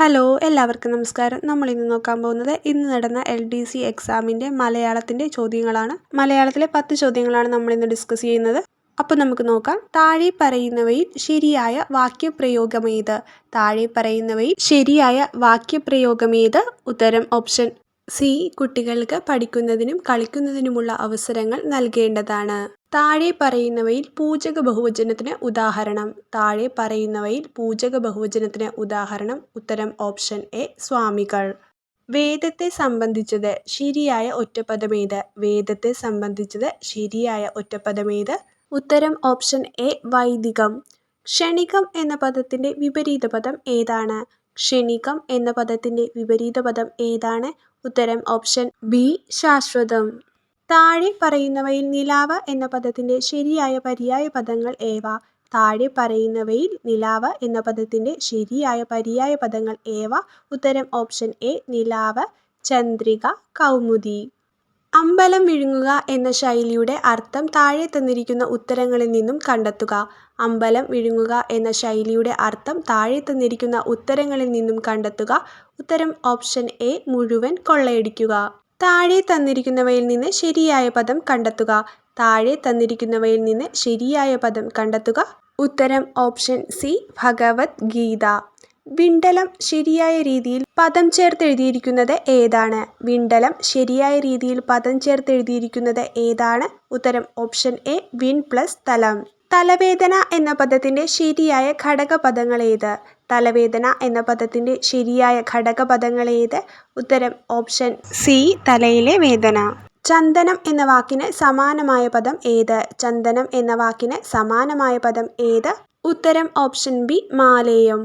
Hello എല്ലാവർക്കും നമസ്കാരം. നമ്മൾ ഇന്ന് നോക്കാൻ പോകുന്നത് ഇന്ന് നടന്ന എൽ ഡി സി എക്സാമിന്റെ മലയാളത്തിന്റെ ചോദ്യങ്ങളാണ്. മലയാളത്തിലെ പത്ത് ചോദ്യങ്ങളാണ് നമ്മൾ ഇന്ന് ഡിസ്കസ് ചെയ്യുന്നത്. അപ്പോൾ നമുക്ക് നോക്കാം. താഴെ പറയുന്നവയിൽ ശരിയായ വാക്യപ്രയോഗമേത് താഴെ പറയുന്നവയിൽ ശരിയായ വാക്യപ്രയോഗമേത് ഉത്തരം ഓപ്ഷൻ സി കുട്ടികൾക്ക് പഠിക്കുന്നതിനും കളിക്കുന്നതിനുമുള്ള അവസരങ്ങൾ നൽകേണ്ടതാണ്. താഴെ പറയുന്നവയിൽ പൂജക ബഹുവചനത്തിന് ഉദാഹരണം. താഴെ പറയുന്നവയിൽ പൂജക ബഹുവചനത്തിന് ഉദാഹരണം. ഉത്തരം ഓപ്ഷൻ എ സ്വാമികൾ. വേദത്തെ സംബന്ധിച്ചത് ശരിയായ ഒറ്റപ്പദമേത്? വേദത്തെ സംബന്ധിച്ചത് ശരിയായ ഒറ്റപ്പദമേത്? ഉത്തരം ഓപ്ഷൻ എ വൈദികം. ക്ഷണികം എന്ന പദത്തിന്റെ വിപരീത പദം ഏതാണ്? ക്ഷണികം എന്ന പദത്തിന്റെ വിപരീത പദം ഏതാണ്? ഉത്തരം ഓപ്ഷൻ ബി ശാശ്വതം. താഴെ പറയുന്നവയിൽ നിലാവ് എന്ന പദത്തിന്റെ ശരിയായ പര്യായ പദങ്ങൾ ഏവ? താഴെ പറയുന്നവയിൽ നിലാവ് എന്ന പദത്തിന്റെ ശരിയായ പര്യായ പദങ്ങൾ ഏവ? ഉത്തരം ഓപ്ഷൻ എ നിലാവ് ചന്ദ്രിക കൗമുദി. അമ്പലം വിഴുങ്ങുക എന്ന ശൈലിയുടെ അർത്ഥം താഴെ തന്നിരിക്കുന്ന ഉത്തരങ്ങളിൽ നിന്നും കണ്ടെത്തുക. അമ്പലം വിഴുങ്ങുക എന്ന ശൈലിയുടെ അർത്ഥം താഴെ തന്നിരിക്കുന്ന ഉത്തരങ്ങളിൽ നിന്നും കണ്ടെത്തുക. ഉത്തരം ഓപ്ഷൻ എ മുഴുവൻ കൊള്ളയടിക്കുക. താഴെ തന്നിരിക്കുന്നവയിൽ നിന്ന് ശരിയായ പദം കണ്ടെത്തുക. താഴെ തന്നിരിക്കുന്നവയിൽ നിന്ന് ശരിയായ പദം കണ്ടെത്തുക. ഉത്തരം ഓപ്ഷൻ സി ഭഗവത് ഗീത വിണ്ടലം ശരിയായ രീതിയിൽ പദം ചേർത്തെഴുതിയിരിക്കുന്നത് ഏതാണ്? വിണ്ടലം ശരിയായ രീതിയിൽ പദം ചേർത്തെഴുതിയിരിക്കുന്നത് ഏതാണ്? ഉത്തരം ഓപ്ഷൻ എ വിൻ പ്ലസ് തലം. തലവേദന എന്ന പദത്തിന്റെ ശരിയായ ഘടകപദങ്ങൾ ഏത്? തലവേദന എന്ന പദത്തിന്റെ ശരിയായ ഘടകപദങ്ങൾ ഏത്? ഉത്തരം ഓപ്ഷൻ സി തലയിലെ വേദന. ചന്ദനം എന്ന വാക്കിന് സമാനമായ പദം ഏത്? ചന്ദനം എന്ന വാക്കിന് സമാനമായ പദം ഏത്? ഉത്തരം ഓപ്ഷൻ ബി മാലേയം.